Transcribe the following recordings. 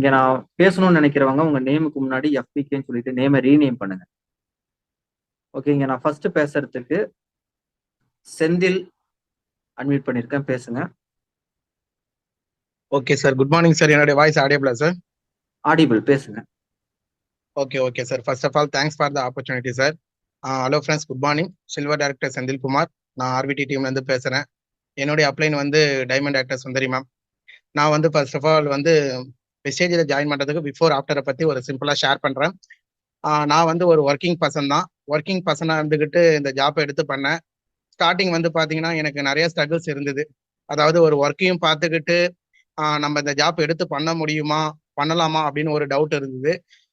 இங்க நான் பேசணும்னு நினைக்கிறவங்க உங்க நேமுக்கு முன்னாடி எஃபிகேன்னு சொல்லிட்டு நேமை ரீநேம் பண்ணுங்க. ஓகே இங்க நான் ஃபர்ஸ்ட் பேசுறதுக்கு செந்தில் அட்மிட் பண்ணிருக்கேன் பேசுங்க. Okay sir good morning sir என்னுடைய வாய்ஸ் ஆடியபிளா சார் ஆடிபிள் பேசுங்க. Okay okay sir first of all thanks for the opportunity sir hello friends good morning silver director Senthil Kumar நான் ஆர்பிடி டீம்ல இருந்து பேசுறேன். என்னுடைய அப்ளைன் வந்து டைமண்ட் ஆக்டர் சுந்தரி மேம் நான் வந்து ஃபர்ஸ்ட் ஆஃப் ஆல் வந்து மெசேஜில் ஜாயின் பண்ணுறதுக்கு பிஃபோர் ஆஃப்டரை பற்றி ஒரு சிம்பிளாக ஷேர் பண்ணுறேன் நான் வந்து ஒரு ஒர்க்கிங் பர்சன் தான். ஒர்க்கிங் பர்சனாக இருந்துக்கிட்டு இந்த ஜாப்பை எடுத்து பண்ணேன். ஸ்டார்டிங் வந்து பார்த்தீங்கன்னா எனக்கு நிறைய ஸ்ட்ரகிள்ஸ் இருந்தது. அதாவது ஒரு ஒர்க்கையும் பார்த்துக்கிட்டு நம்ம இந்த ஜாப் எடுத்து பண்ண முடியுமா? பண்ணலாமா? அப்படின்னு ஒரு டவுட் இருந்தது.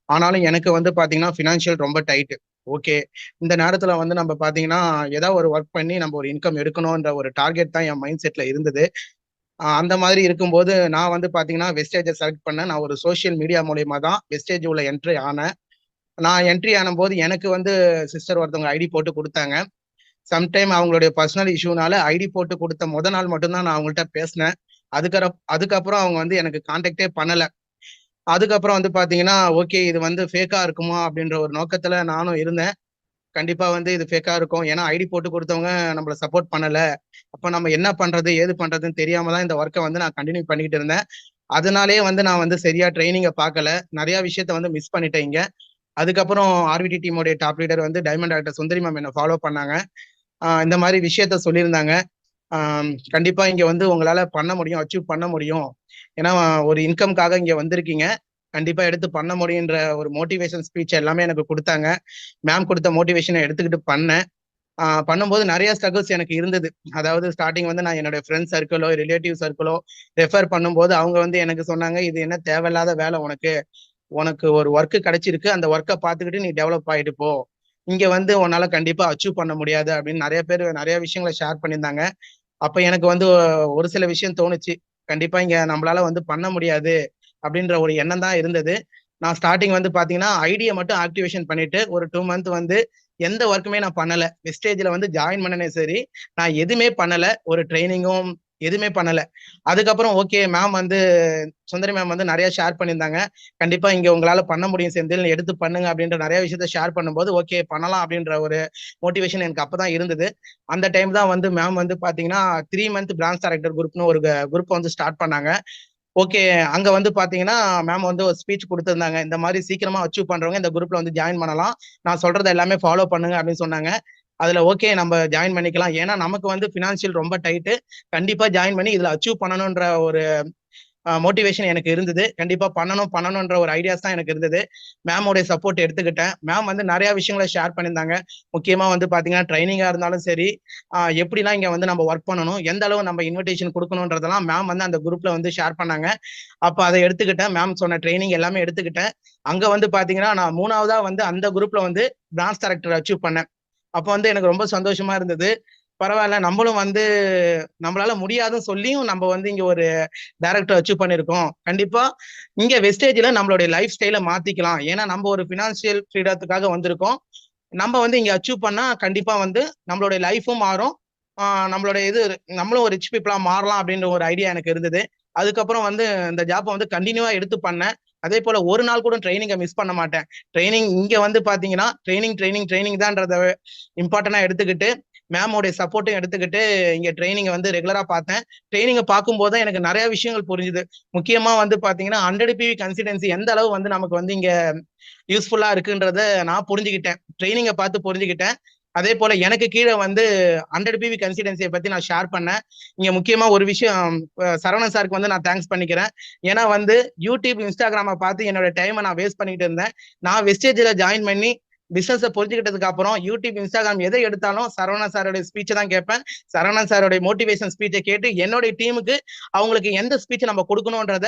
ஆனாலும் எனக்கு வந்து பார்த்தீங்கன்னா ஃபினான்ஷியல் ரொம்ப டைட்டு ஓகே இந்த நேரத்தில் வந்து நம்ம பார்த்தீங்கன்னா ஏதாவது ஒரு ஒர்க் பண்ணி நம்ம ஒரு இன்கம் எடுக்கணுன்ற ஒரு டார்கெட் தான் என் மைண்ட் செட்டில் இருந்தது. அந்த மாதிரி இருக்கும்போது நான் வந்து பார்த்தீங்கன்னா வெஸ்டேஜை செலக்ட் பண்ணேன். நான் ஒரு சோஷியல் மீடியா மூலயமா தான் வெஸ்டேஜ் உள்ள என்ட்ரி ஆனேன். நான் என்ட்ரி ஆனும்போது எனக்கு வந்து சிஸ்டர் ஒருத்தவங்க ஐடி போட்டு கொடுத்தாங்க. சம்டைம் அவங்களுடைய பர்சனல் இஷ்யூனால ஐடி போட்டு கொடுத்த முத நாள் மட்டும்தான் நான் அவங்கள்ட்ட பேசினேன். அதுக்கப்புறம் அதுக்கப்புறம் அவங்க வந்து எனக்கு கான்டாக்டே பண்ணலை. அதுக்கப்புறம் வந்து பார்த்தீங்கன்னா ஓகே இது வந்து ஃபேக்காக இருக்குமா அப்படின்ற ஒரு நோக்கத்தில் நானும் இருந்தேன். கண்டிப்பா வந்து இது ஃபேக்கா இருக்கும். ஏன்னா ஐடி போட்டு கொடுத்தவங்க நம்மள சப்போர்ட் பண்ணல. அப்ப நம்ம என்ன பண்றது ஏது பண்றதுன்னு தெரியாம தான் இந்த ஒர்க்கை வந்து நான் கண்டினியூ பண்ணிக்கிட்டு இருந்தேன். அதனாலே வந்து நான் வந்து சரியா ட்ரைனிங்கை பார்க்கல. நிறைய விஷயத்த வந்து மிஸ் பண்ணிட்டேங்க அதுக்கப்புறம் ஆர்விடி டீமோடைய டாப் லீடர் வந்து டைமண்ட் டாக்டர் சுந்தரி மேம் என்ன ஃபாலோ பண்ணாங்க. இந்த மாதிரி விஷயத்த சொல்லியிருந்தாங்க. கண்டிப்பா இங்க வந்து உங்களால பண்ண முடியும் அச்சீவ் பண்ண முடியும். ஏன்னா ஒரு இன்கம்காக இங்க வந்திருக்கீங்க. கண்டிப்பா எடுத்து பண்ண முடியுன்ற ஒரு மோட்டிவேஷன் ஸ்பீச் எல்லாமே எனக்கு கொடுத்தாங்க. மேம் கொடுத்த மோட்டிவேஷனை எடுத்துக்கிட்டு பண்ணேன். பண்ணும்போது நிறைய ஸ்ட்ரகிள்ஸ் எனக்கு இருந்தது. அதாவது ஸ்டார்டிங் வந்து நான் என்னோட ஃப்ரெண்ட்ஸ் சர்க்கிளோ ரிலேட்டிவ் சர்க்கிளோ ரெஃபர் பண்ணும்போது அவங்க வந்து எனக்கு சொன்னாங்க இது என்ன தேவையில்லாத வேலை உனக்கு. உனக்கு ஒரு ஒர்க்கு கிடைச்சிருக்கு. அந்த ஒர்க்கை பார்த்துக்கிட்டு நீ டெவலப் ஆகிட்டு போ. இங்க வந்து உன்னால கண்டிப்பா அச்சீவ் பண்ண முடியாது. அப்படின்னு நிறைய பேர் நிறைய விஷயங்களை ஷேர் பண்ணியிருந்தாங்க. அப்ப எனக்கு வந்து ஒரு சில விஷயம் தோணுச்சு. கண்டிப்பா இங்க நம்மளால வந்து பண்ண முடியாது. அப்படின்ற ஒரு எண்ணம் தான் இருந்தது. நான் ஸ்டார்டிங் வந்து பாத்தீங்கன்னா ஐடியை மட்டும் ஆக்டிவேஷன் பண்ணிட்டு ஒரு டூ மந்த் வந்து எந்த ஒர்க்குமே நான் பண்ணல. வெஸ்டேஜ்ல வந்து ஜாயின் பண்ணனே சரி. நான் எதுவுமே பண்ணல. ஒரு ட்ரைனிங்கும் எதுவுமே பண்ணல. அதுக்கப்புறம் ஓகே மேம் வந்து சுந்தரி மேம் வந்து நிறைய ஷேர் பண்ணியிருந்தாங்க. கண்டிப்பா இங்க உங்களால பண்ண முடியும் செந்தில். எடுத்து பண்ணுங்க அப்படின்ற நிறைய விஷயத்த ஷேர் பண்ணும்போது ஓகே பண்ணலாம் அப்படின்ற ஒரு மோட்டிவேஷன் எனக்கு அப்பதான் இருந்தது. அந்த டைம் தான் வந்து மேம் வந்து பாத்தீங்கன்னா த்ரீ மந்த் பிரான்ச் டைரக்டர் குரூப்னு ஒரு குரூப் வந்து ஸ்டார்ட் பண்ணாங்க. ஓகே அங்க வந்து பாத்தீங்கன்னா மேம் வந்து ஒரு ஸ்பீச் கொடுத்துருந்தாங்க. இந்த மாதிரி சீக்கிரமா அச்சீவ் பண்றவங்க இந்த குரூப்ல வந்து ஜாயின் பண்ணலாம். நான் சொல்றதை எல்லாமே ஃபாலோ பண்ணுங்க அப்படின்னு சொன்னாங்க. அதுல ஓகே நம்ம ஜாயின் பண்ணிக்கலாம். ஏன்னா நமக்கு வந்து பினான்சியல் ரொம்ப டைட்டு கண்டிப்பா ஜாயின் பண்ணி இதுல அச்சீவ் பண்ணணும்ன்ற ஒரு மோட்டிவேஷன் எனக்கு இருந்தது. கண்டிப்பா பண்ணணும் பண்ணணும்ன்ற ஒரு ஐடியாஸ் தான் எனக்கு இருந்தது. மேமோடைய சப்போர்ட் எடுத்துக்கிட்டேன். மேம் வந்து நிறைய விஷயங்களை ஷேர் பண்ணியிருந்தாங்க. முக்கியமா வந்து பாத்தீங்கன்னா ட்ரைனிங்கா இருந்தாலும் சரி எப்படிலாம் இங்க வந்து நம்ம ஒர்க் பண்ணணும் எந்த அளவு நம்ம இன்விடேஷன் கொடுக்கணுன்றதெல்லாம் மேம் வந்து அந்த குரூப்ல வந்து ஷேர் பண்ணாங்க. அப்ப அதை எடுத்துக்கிட்டேன். மேம் சொன்ன ட்ரைனிங் எல்லாமே எடுத்துக்கிட்டேன். அங்க வந்து பாத்தீங்கன்னா நான் மூணாவதா வந்து அந்த குரூப்ல வந்து பிரான்ச் டேரக்டர் அச்சீவ் பண்ணேன். அப்போ வந்து எனக்கு ரொம்ப சந்தோஷமா இருந்தது. பரவாயில்ல நம்மளும் வந்து நம்மளால முடியாதுன்னு சொல்லியும் நம்ம வந்து இங்க ஒரு டேரக்டர் அச்சீவ் பண்ணிருக்கோம். கண்டிப்பா இங்க வெஸ்டேஜ்ல நம்மளுடைய லைஃப் ஸ்டைல மாத்திக்கலாம். ஏன்னா நம்ம ஒரு பினான்சியல் ஃப்ரீடத்துக்காக வந்திருக்கோம். நம்ம வந்து இங்க அச்சீவ் பண்ணா கண்டிப்பா வந்து நம்மளுடைய லைஃபும் மாறும். நம்மளோட இது நம்மளும் ஒரு ரிச் பீப்புளா மாறலாம் அப்படின்ற ஒரு ஐடியா எனக்கு இருந்தது. அதுக்கப்புறம் வந்து இந்த ஜாப்பை வந்து கண்டினியூவா எடுத்து பண்ணேன். அதே போல ஒரு நாள் கூட ட்ரைனிங்கை மிஸ் பண்ண மாட்டேன். ட்ரைனிங் இங்க வந்து பாத்தீங்கன்னா ட்ரைனிங் ட்ரைனிங் ட்ரைனிங் தான்றத இம்பார்ட்டன்டா எடுத்துக்கிட்டு மேமோடைய சப்போர்ட்டும் எடுத்துக்கிட்டு இங்க ட்ரைனிங்கை வந்து ரெகுலரா பார்த்தேன். ட்ரைனிங்கை பார்க்கும்போது தான் எனக்கு நிறைய விஷயங்கள் புரிஞ்சுது. முக்கியமா வந்து பாத்தீங்கன்னா ஹண்ட்ரட் பிவி கன்சிடென்சி எந்த அளவு வந்து நமக்கு வந்து இங்க யூஸ்ஃபுல்லா இருக்குன்றத நான் புரிஞ்சுக்கிட்டேன். ட்ரைனிங்கை பார்த்து புரிஞ்சுக்கிட்டேன். அதே போல எனக்கு கீழே வந்து ஹண்ட்ரட் பிவி கன்சிடென்சியை பத்தி நான் ஷேர் பண்ணேன். இங்க முக்கியமா ஒரு விஷயம் சரவணன் சாருக்கு வந்து நான் தேங்க்ஸ் பண்ணிக்கிறேன். ஏன்னா வந்து யூடியூப் இன்ஸ்டாகிராமை பார்த்து என்னோட டைமை நான் வேஸ்ட் பண்ணிட்டு இருந்தேன். நான் வெஸ்டேஜில் ஜாயின் பண்ணி பிசினஸ் புரிஞ்சுக்கிட்டதுக்கு அப்புறம் யூடியூப் இன்ஸ்டாகிராம் எதை எடுத்தாலும் சரவணன் சாரோட ஸ்பீச்சை தான் கேட்பேன். சரவணன் சாரோட மோட்டிவேஷன் ஸ்பீச்சை கேட்டு என்னுடைய டீமுக்கு அவங்களுக்கு எந்த ஸ்பீச் நம்ம கொடுக்கணுன்றத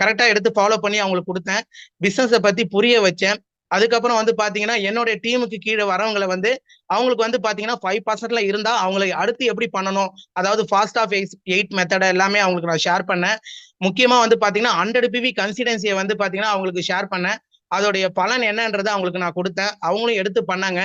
கரெக்டா எடுத்து ஃபாலோ பண்ணி அவங்களுக்கு கொடுத்தேன். பிசினஸை பத்தி புரிய வச்சேன். அதுக்கப்புறம் வந்து பாத்தீங்கன்னா என்னுடைய டீமுக்கு கீழே வரவங்களை வந்து அவங்களுக்கு வந்து பாத்தீங்கன்னா ஃபைவ் பர்சன்ட்ல இருந்தா அவங்களுக்கு அடுத்து எப்படி பண்ணணும்? அதாவது ஃபாஸ்ட் ஆஃப் எயிட் மெத்தட எல்லாமே அவங்களுக்கு நான் ஷேர் பண்ணேன். முக்கியமா வந்து பாத்தீங்கன்னா ஹண்ட்ரட் பிவி கன்சிடென்சியை வந்து பாத்தீங்கன்னா அவங்களுக்கு ஷேர் பண்ணேன். அதோடைய பலன் என்னன்றதை அவங்களுக்கு நான் கொடுத்தேன். அவங்களும் எடுத்து பண்ணாங்க.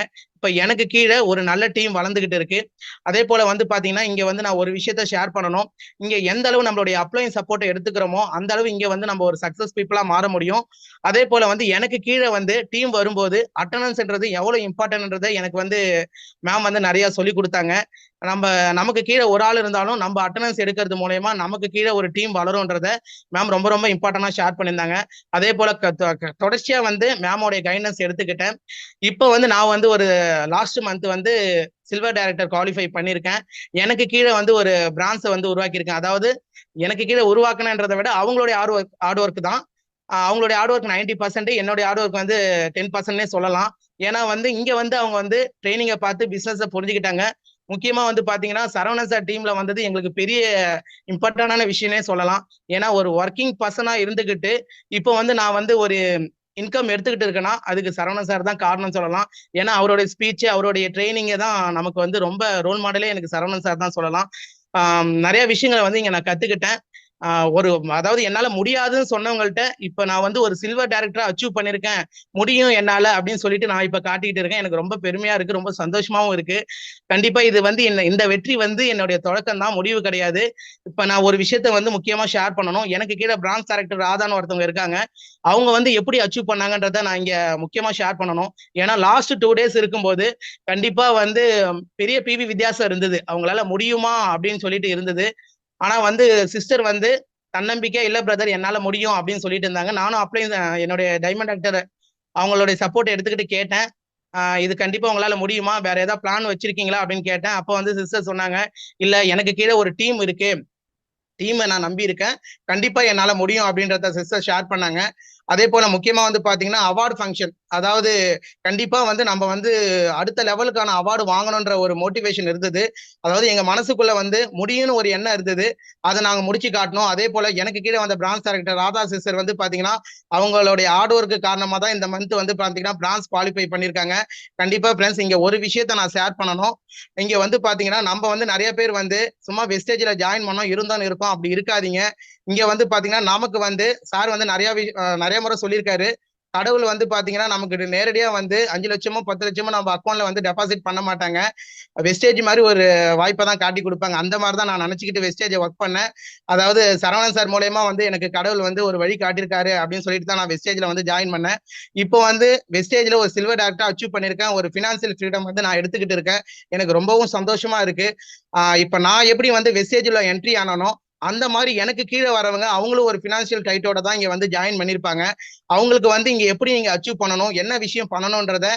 இப்ப எனக்கு கீழே ஒரு நல்ல டீம் வளர்ந்துகிட்டு இருக்கு. அதே போல வந்து பாத்தீங்கன்னா இங்க வந்து நான் ஒரு விஷயத்த ஷேர் பண்ணணும். இங்க எந்த அளவு நம்மளுடைய அப்ளைன் சப்போர்ட்டை எடுத்துக்கிறோமோ அந்த அளவு இங்க வந்து நம்ம ஒரு சக்சஸ் பீப்புளா மாற முடியும். அதே போல வந்து எனக்கு கீழே வந்து டீம் வரும்போது அட்டண்டன்ஸ்ன்றது எவ்வளவு இம்பார்ட்டன்ட்ன்றதை எனக்கு வந்து மேம் வந்து நிறைய சொல்லி கொடுத்தாங்க. நம்ம நமக்கு கீழே ஒரு ஆள் இருந்தாலும் நம்ம அட்டண்டன்ஸ் எடுக்கிறது மூலயமா நமக்கு கீழே ஒரு டீம் வளரும்ன்றத மேம் ரொம்ப ரொம்ப இம்பார்ட்டண்டா ஷேர் பண்ணியிருந்தாங்க. அதே போல க- தொ- தொடர்ச்சியா வந்து மேமோடைய கைடன்ஸ் எடுத்துக்கிட்டேன். இப்போ வந்து நான் வந்து ஒரு லாஸ்ட் மந்த் வந்து சில்வர் டைரக்டர் குவாலிஃபை பண்ணியிருக்கேன். எனக்கு கீழே வந்து ஒரு பிரான்ஸை வந்து உருவாக்கியிருக்கேன். அதாவது எனக்கு கீழே உருவாக்கினன்றதை விட அவங்களுடைய ஹார்ட் ஒர்க் ஹார்ட் ஒர்க் தான். அவங்களுடைய ஹார்ட் ஒர்க் நைன்டி பர்சன்ட் என்னுடைய ஹார்ட் ஒர்க் வந்து டென் பர்சன்ட்னே சொல்லலாம். ஏன்னா வந்து இங்க வந்து அவங்க வந்து ட்ரைனிங்கை பார்த்து பிசினஸை புரிஞ்சுக்கிட்டாங்க. முக்கியமா வந்து பாத்தீங்கன்னா சரவணன் சார் டீம்ல வந்தது எங்களுக்கு பெரிய இம்பார்ட்டன்டான விஷயம்னே சொல்லலாம். ஏன்னா ஒரு ஒர்க்கிங் பர்சனா இருந்துகிட்டு இப்போ வந்து நான் வந்து ஒரு இன்கம் எடுத்துக்கிட்டு இருக்கேன்னா அதுக்கு சரவணன் சார் தான் காரணம் சொல்லலாம். ஏன்னா அவருடைய ஸ்பீச் அவருடைய ட்ரைனிங்கை தான் நமக்கு வந்து ரொம்ப ரோல் மாடலே எனக்கு சரவணன் சார் தான் சொல்லலாம். நிறைய விஷயங்களை வந்து இங்க நான் கத்துக்கிட்டேன். ஒரு அதாவது என்னால முடியாதுன்னு சொன்னவங்கள்ட்ட இப்ப நான் வந்து ஒரு சில்வர் டேரக்டரா அச்சீவ் பண்ணிருக்கேன். முடியும் என்னால அப்படின்னு சொல்லிட்டு நான் இப்ப காட்டிக்கிட்டு இருக்கேன். எனக்கு ரொம்ப பெருமையா இருக்கு. ரொம்ப சந்தோஷமாவும் இருக்கு. கண்டிப்பா இது வந்து என்ன இந்த வெற்றி வந்து என்னுடைய தொடக்கம் தான். முடிவு கிடையாது. இப்ப நான் ஒரு விஷயத்த வந்து முக்கியமா ஷேர் பண்ணணும். எனக்கு கீழே பிரான்ஸ் டேரக்டர் ராதான்னு ஒருத்தவங்க இருக்காங்க. அவங்க வந்து எப்படி அச்சீவ் பண்ணாங்கன்றத நான் இங்க முக்கியமா ஷேர் பண்ணணும். ஏன்னா லாஸ்ட் டூ டேஸ் இருக்கும்போது கண்டிப்பா வந்து பெரிய பிவி வித்தியாசம் இருந்தது. அவங்களால முடியுமா அப்படின்னு சொல்லிட்டு இருந்தது. ஆனா வந்து சிஸ்டர் வந்து தன்னம்பிக்கை இல்ல பிரதர் என்னால முடியும் அப்படின்னு சொல்லிட்டு இருந்தாங்க. நானும் அப்ளை என்னுடைய டைமண்ட் டாக்டர் அவங்களுடைய சப்போர்ட் எடுத்துக்கிட்டு கேட்டேன். இது கண்டிப்பா உங்களால முடியுமா? வேற ஏதாவது பிளான் வச்சிருக்கீங்களா? அப்படின்னு கேட்டேன். அப்போ வந்து சிஸ்டர் சொன்னாங்க இல்ல எனக்கு கீழே ஒரு டீம் இருக்கு. டீமை நான் நம்பி இருக்கேன் கண்டிப்பா என்னால முடியும் அப்படின்றத சிஸ்டர் ஷேர் பண்ணாங்க. அதே போல முக்கியமா வந்து பாத்தீங்கன்னா அவார்டு ஃபங்க்ஷன் அதாவது கண்டிப்பா வந்து நம்ம வந்து அடுத்த லெவலுக்கான அவார்டு வாங்கணுன்ற ஒரு மோட்டிவேஷன் இருந்தது. அதாவது எங்க மனசுக்குள்ள வந்து முடியும்னு ஒரு எண்ணம் இருந்தது. அதை நாங்க முடிச்சு காட்டணும். அதே போல எனக்கு கீழே வந்த பிரான்ஸ் டைரக்டர் ராதா சிஸ்டர் வந்து பாத்தீங்கன்னா அவங்களுடைய ஹார்ட் ஒர்க்கு காரணமா தான் இந்த மந்த் வந்து பாத்தீங்கன்னா பிரான்ஸ் குவாலிஃபை பண்ணிருக்காங்க. கண்டிப்பா ஃப்ரெண்ட்ஸ் இங்க ஒரு விஷயத்த நான் ஷேர் பண்ணணும். இங்க வந்து பாத்தீங்கன்னா நம்ம வந்து நிறைய பேர் வந்து சும்மா வெஸ்டேஜ்ல ஜாயின் பண்ணோம் இருந்தோம் இருக்கோம். அப்படி இருக்காதீங்க. இங்க வந்து பாத்தீங்கன்னா நமக்கு வந்து சார் வந்து நிறைய நிறைய நிறைய முறை சொல்லியிருக்காரு. கடவுள் வந்து பாத்தீங்கன்னா நமக்கு நேரடியா வந்து அஞ்சு லட்சமோ பத்து லட்சமோ நம்ம அக்கௌண்ட்ல வந்து டெபாசிட் பண்ண மாட்டாங்க. வெஸ்டேஜ் மாதிரி ஒரு வாய்ப்பை தான் காட்டி கொடுப்பாங்க. அந்த மாதிரி தான் நான் நினைச்சுக்கிட்டு வெஸ்டேஜை ஒர்க் பண்ணேன். அதாவது சரவணன் சார் மூலயமா வந்து எனக்கு கடவுள் வந்து ஒரு வழி காட்டியிருக்காரு அப்படின்னு சொல்லிட்டு தான் நான் வெஸ்டேஜ்ல வந்து ஜாயின் பண்ணேன். இப்போ வந்து வெஸ்டேஜ்ல ஒரு சில்வர் டேரக்டா அச்சீவ் பண்ணியிருக்கேன். ஒரு பினான்சியல் ஃப்ரீடம் வந்து நான் எடுத்துக்கிட்டு இருக்கேன். எனக்கு ரொம்பவும் சந்தோஷமா இருக்கு. இப்போ நான் எப்படி வந்து வெஸ்டேஜ்ல என்ட்ரி ஆனானோ அந்த மாதிரி எனக்கு கீழே வரவங்க அவங்களும் ஒரு ஃபினான்ஷியல் டைட்டோட தான் இங்க வந்து ஜாயின் பண்ணிருப்பாங்க. அவங்களுக்கு வந்து இங்க எப்படி நீங்க அச்சீவ் பண்ணணும் என்ன விஷயம் பண்ணணும்ன்றத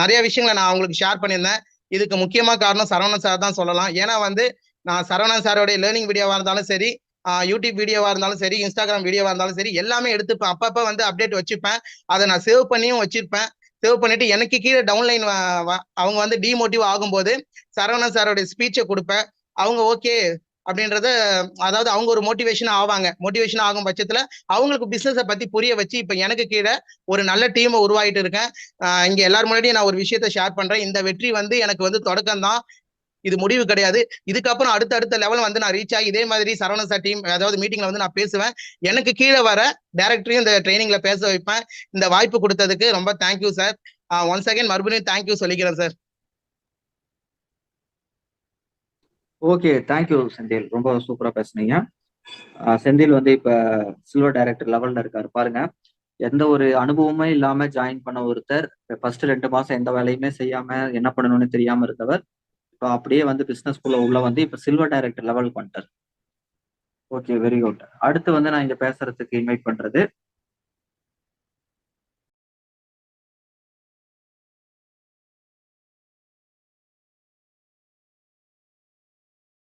நிறைய விஷயங்களை நான் அவங்களுக்கு ஷேர் பண்ணியிருந்தேன். இதுக்கு முக்கியமா காரணம் சரவணன் சார் தான் சொல்லலாம். ஏன்னா வந்து நான் சரவணன் சாரோடைய லேர்னிங் வீடியோவா இருந்தாலும் சரி யூடியூப் வீடியோவா இருந்தாலும் சரி இன்ஸ்டாகிராம் வீடியோவா இருந்தாலும் சரி எல்லாமே எடுத்துப்பேன். அப்பப்ப வந்து அப்டேட் வச்சுப்பேன். அதை நான் சேவ் பண்ணியும் வச்சிருப்பேன். சேவ் பண்ணிட்டு எனக்கு கீழே டவுன்லைன் அவங்க வந்து டிமோட்டிவ் ஆகும்போது சரவணன் சாரோடைய ஸ்பீச்சை கொடுப்பேன். அவங்க ஓகே அப்படின்றத அதாவது அவங்க ஒரு மோட்டிவேஷன் ஆவாங்க. மோட்டிவேஷன் ஆகும் பட்சத்துல அவங்களுக்கு பிசினஸை பத்தி புரிய வச்சு இப்ப எனக்கு கீழே ஒரு நல்ல டீமை உருவாகிட்டு இருக்கேன். இங்க எல்லாரும் முன்னாடியும் நான் ஒரு விஷயத்த ஷேர் பண்றேன். இந்த வெற்றி வந்து எனக்கு வந்து தொடக்கம் தான். இது முடிவு கிடையாது. இதுக்கப்புறம் அடுத்த அடுத்த லெவல் வந்து நான் ரீச் ஆகி இதே மாதிரி சரவண சார் டீம் அதாவது மீட்டிங்ல வந்து நான் பேசுவேன். எனக்கு கீழே வர டேரக்டரையும் இந்த ட்ரைனிங்ல பேச வைப்பேன். இந்த வாய்ப்பு கொடுத்ததுக்கு ரொம்ப thank you sir once again மறுபடியும் தேங்க்யூ சொல்லிக்கிறேன் sir okay thank you Senthil. ரொம்ப சூப்பரா பேசுனீங்க. செந்தில் வந்து இப்ப சில்வர் டைரக்டர் லெவல்ல இருக்காரு. பாருங்க. எந்த ஒரு அனுபவமே இல்லாம ஜாயின் பண்ண ஒருத்தர் ஃபர்ஸ்ட் ரெண்டு மாசம் எந்த வேலையுமே செய்யாம என்ன பண்ணணும்னு தெரியாம இருந்தவர் இப்போ அப்படியே வந்து பிசினஸ் குள்ள உள்ள வந்து இப்ப சில்வர் டைரக்டர் லெவல் பண்ணிட்டார். ஓகே வெரி குட் அடுத்து வந்து நான் இங்க பேசுறதுக்கு இன்வைட் பண்றது